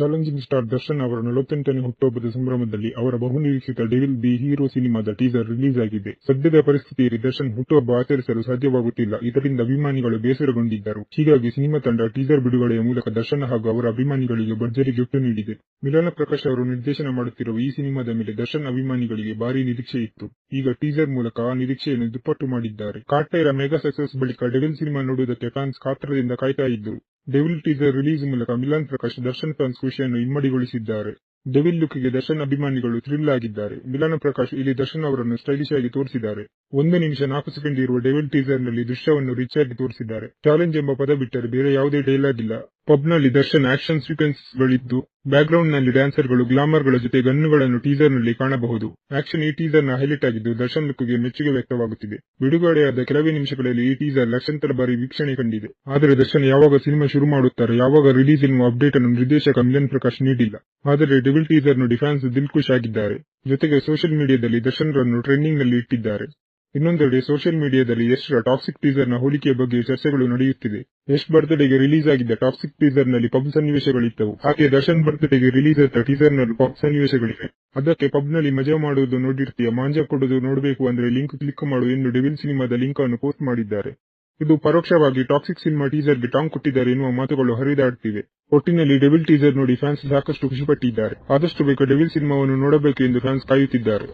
Challenging star Darshan ಅವರ ನಲವತ್ತೆಂಟನೇ ಹುಟ್ಟುಹಬ್ಬದ ಸಂಭ್ರಮದಲ್ಲಿ ಅವರ ಬಹುನಿರೀಕ್ಷಿತ ಡೆವಿಲ್ ದಿ ಹೀರೋ ಸಿನಿಮಾದ ಟೀಸರ್ ರಿಲೀಸ್ ಆಗಿದೆ ಸದ್ಯದ ಪರಿಸ್ಥಿತಿಯಲ್ಲಿ ದರ್ಶನ್ ಹುಟ್ಟುಹಬ್ಬ ಆಚರಿಸಲು ಸಾಧ್ಯವಾಗುತ್ತಿಲ್ಲ. ಇದರಿಂದ ಅಭಿಮಾನಿಗಳು ಬೇಸರಗೊಂಡಿದ್ದರು. ಹೀಗಾಗಿ ಸಿನಿಮಾ ತಂಡ ಟೀಸರ್ ಬಿಡುಗಡೆಯ ಮೂಲಕ ದರ್ಶನ್ ಹಾಗೂ ಅವರ ಅಭಿಮಾನಿಗಳಿಗೆ ಭರ್ಜರಿ ಗಿಫ್ಟ್ ನೀಡಿದೆ. ಮಿಲನ ಪ್ರಕಾಶ್ ಅವರು ನಿರ್ದೇಶನ ಮಾಡುತ್ತಿರುವ ಈ ಸಿನಿಮಾದ ಮೇಲೆ ದರ್ಶನ್ ಅಭಿಮಾನಿಗಳಿಗೆ ಭಾರಿ ನಿರೀಕ್ಷೆ ಇತ್ತು. ಈಗ ಟೀಸರ್ ಮೂಲಕ ಆ ನಿರೀಕ್ಷೆಯನ್ನು ದುಪ್ಪಟ್ಟು ಮಾಡಿದ್ದಾರೆ. ಕಾಟೇರ ಮೆಗಾ ಸಕ್ಸಸ್ ಬಳಿಕ ಡೆವಿಲ್ ಸಿನಿಮಾ ನೋಡುವುದಕ್ಕೆ ಫ್ಯಾನ್ಸ್ ಕಾತ್ರದಿಂದ ಕಾಯ್ತಾ ಇದ್ರು ಡೆವಿಲ್ ಟೀಸರ್ ರಿಲೀಸ್ ಮೂಲಕ ಮಿಲನ್ ಪ್ರಕಾಶ್ ದರ್ಶನ್ ಫ್ಯಾನ್ಸ್ ಖುಷಿಯನ್ನು ಇಮ್ಮಡಿಗೊಳಿಸಿದ್ದಾರೆ. ಡೆವಿಲ್ ಲುಕ್ಗೆ ದರ್ಶನ್ ಅಭಿಮಾನಿಗಳು ಥ್ರಿಲ್ ಆಗಿದ್ದಾರೆ. ಮಿಲನ ಪ್ರಕಾಶ್ ಇಲ್ಲಿ ದರ್ಶನ್ ಅವರನ್ನು ಸ್ಟೈಲಿಶ್ ಆಗಿ ತೋರಿಸಿದ್ದಾರೆ. ಒಂದು ನಿಮಿಷ ನಾಲ್ಕು ಸೆಕೆಂಡ್ ಇರುವ ಡೆವಿಲ್ ಟೀಸರ್ನಲ್ಲಿ ದೃಶ್ಯವನ್ನು ರಿಚ್ ತೋರಿಸಿದ್ದಾರೆ. ಚಾಲೆಂಜ್ ಎಂಬ ಪದ ಬಿಟ್ಟರೆ ಬೇರೆ ಯಾವುದೇ ಡೈಲಾಗ್ ಇಲ್ಲ. ಪಬ್ನಲ್ಲಿ ದರ್ಶನ್ ಆಕ್ಷನ್ ಸೀಕ್ವೆನ್ಸ್ ಗಳಿದ್ದು ಬ್ಯಾಕ್ ಗ್ರೌಂಡ್ನಲ್ಲಿ ಡ್ಯಾನ್ಸರ್ಗಳು ಗ್ಲಾಮರ್ಗಳ ಜೊತೆ ಗನ್ನುಗಳನ್ನು ಟೀಸರ್ನಲ್ಲಿ ಕಾಣಬಹುದು. ಆಕ್ಷನ್ ಈ ಟೀಸರ್ನ ಹೈಲೈಟ್ ಆಗಿದ್ದು, ದರ್ಶನ್ ಲುಕ್ಗೆ ಮೆಚ್ಚುಗೆ ವ್ಯಕ್ತವಾಗುತ್ತಿದೆ. ಬಿಡುಗಡೆಯಾದ ಕೆಲವೇ ನಿಮಿಷಗಳಲ್ಲಿ ಈ ಟೀಸರ್ ಲಕ್ಷಾಂತರ ಬಾರಿ ವೀಕ್ಷಣೆ ಕಂಡಿದೆ. ಆದರೆ ದರ್ಶನ್ ಯಾವಾಗ ಸಿನಿಮಾ ಶುರು ಮಾಡುತ್ತಾರೆ, ಯಾವಾಗ ರಿಲೀಸ್ ಎನ್ನುವ ಅಪ್ಡೇಟ್ ಅನ್ನು ನಿರ್ದೇಶಕ ಮಿಲನ್ ಪ್ರಕಾಶ್ ನೀಡಿಲ್ಲ. ಆದರೆ ಡೆವಿಲ್ ಟೀಸರ್ ನೋಡಿ ಫ್ಯಾನ್ಸ್ ದಿಲ್ ಆಗಿದ್ದಾರೆ. ಜೊತೆಗೆ ಸೋಷಿಯಲ್ ಮೀಡಿಯಾದಲ್ಲಿ ದರ್ಶನ್ ರನ್ನು ಟ್ರೆಂಡಿಂಗ್ನಲ್ಲಿ ಇಟ್ಟಿದ್ದಾರೆ. ಇನ್ನೊಂದೆಡೆ ಸೋಷಿಯಲ್ ಮೀಡಿಯಾದಲ್ಲಿ ಯಶ್ರ ಟಾಕ್ಸಿಕ್ ಟೀಸರ್ನ ಹೋಲಿಕೆಯ ಬಗ್ಗೆ ಚರ್ಚೆಗಳು ನಡೆಯುತ್ತಿದೆ. ಯಶ್ ಬರ್ತ್ಡೇಗೆ ರಿಲೀಸ್ ಆಗಿದ್ದ ಟಾಕ್ಸಿಕ್ ಟೀಸರ್ನಲ್ಲಿ ಪಬ್ ಸನ್ನಿವೇಶಗಳಿದ್ದವು. ಹಾಗೆ ದರ್ಶನ್ ಬರ್ತ್ಡೇಗೆ ರಿಲೀಸ್ ಆದ ಟೀಸರ್ನಲ್ಲಿ ಪಬ್ ಸನ್ನಿವೇಶಗಳಿವೆ. ಅದಕ್ಕೆ ಪಬ್ನಲ್ಲಿ ಮಜಾ ಮಾಡುವುದು ನೋಡಿರ್ತೀಯ, ಮಾಂಜ ಕೊಡುವುದು ನೋಡಬೇಕು ಅಂದ್ರೆ ಲಿಂಕ್ ಕ್ಲಿಕ್ ಮಾಡು ಎಂದು ಡೆವಿಲ್ ಸಿನಿಮಾದ ಲಿಂಕ್ ಅನ್ನು ಪೋಸ್ಟ್ ಮಾಡಿದ್ದಾರೆ. ಇದು ಪರೋಕ್ಷವಾಗಿ ಟಾಕ್ಸಿಕ್ ಸಿನಿಮಾ ಟೀಸರ್ಗೆ ಟಾಂಗ್ ಕೊಟ್ಟಿದ್ದಾರೆ ಎನ್ನುವ ಮಾತುಗಳು ಹರಿದಾಡುತ್ತಿವೆ ಒಟ್ಟಿನಲ್ಲಿ ಡೆವಿಲ್ ಟೀಸರ್ ನೋಡಿ ಫ್ಯಾನ್ಸ್ ಸಾಕಷ್ಟು ಖುಷಿಪಟ್ಟಿದ್ದಾರೆ. ಆದಷ್ಟು ಬೇಗ ಡೆವಿಲ್ ಸಿನಿಮಾವನ್ನು ನೋಡಬೇಕು ಎಂದು ಫ್ಯಾನ್ಸ್ ಕಾಯುತ್ತಿದ್ದಾರೆ.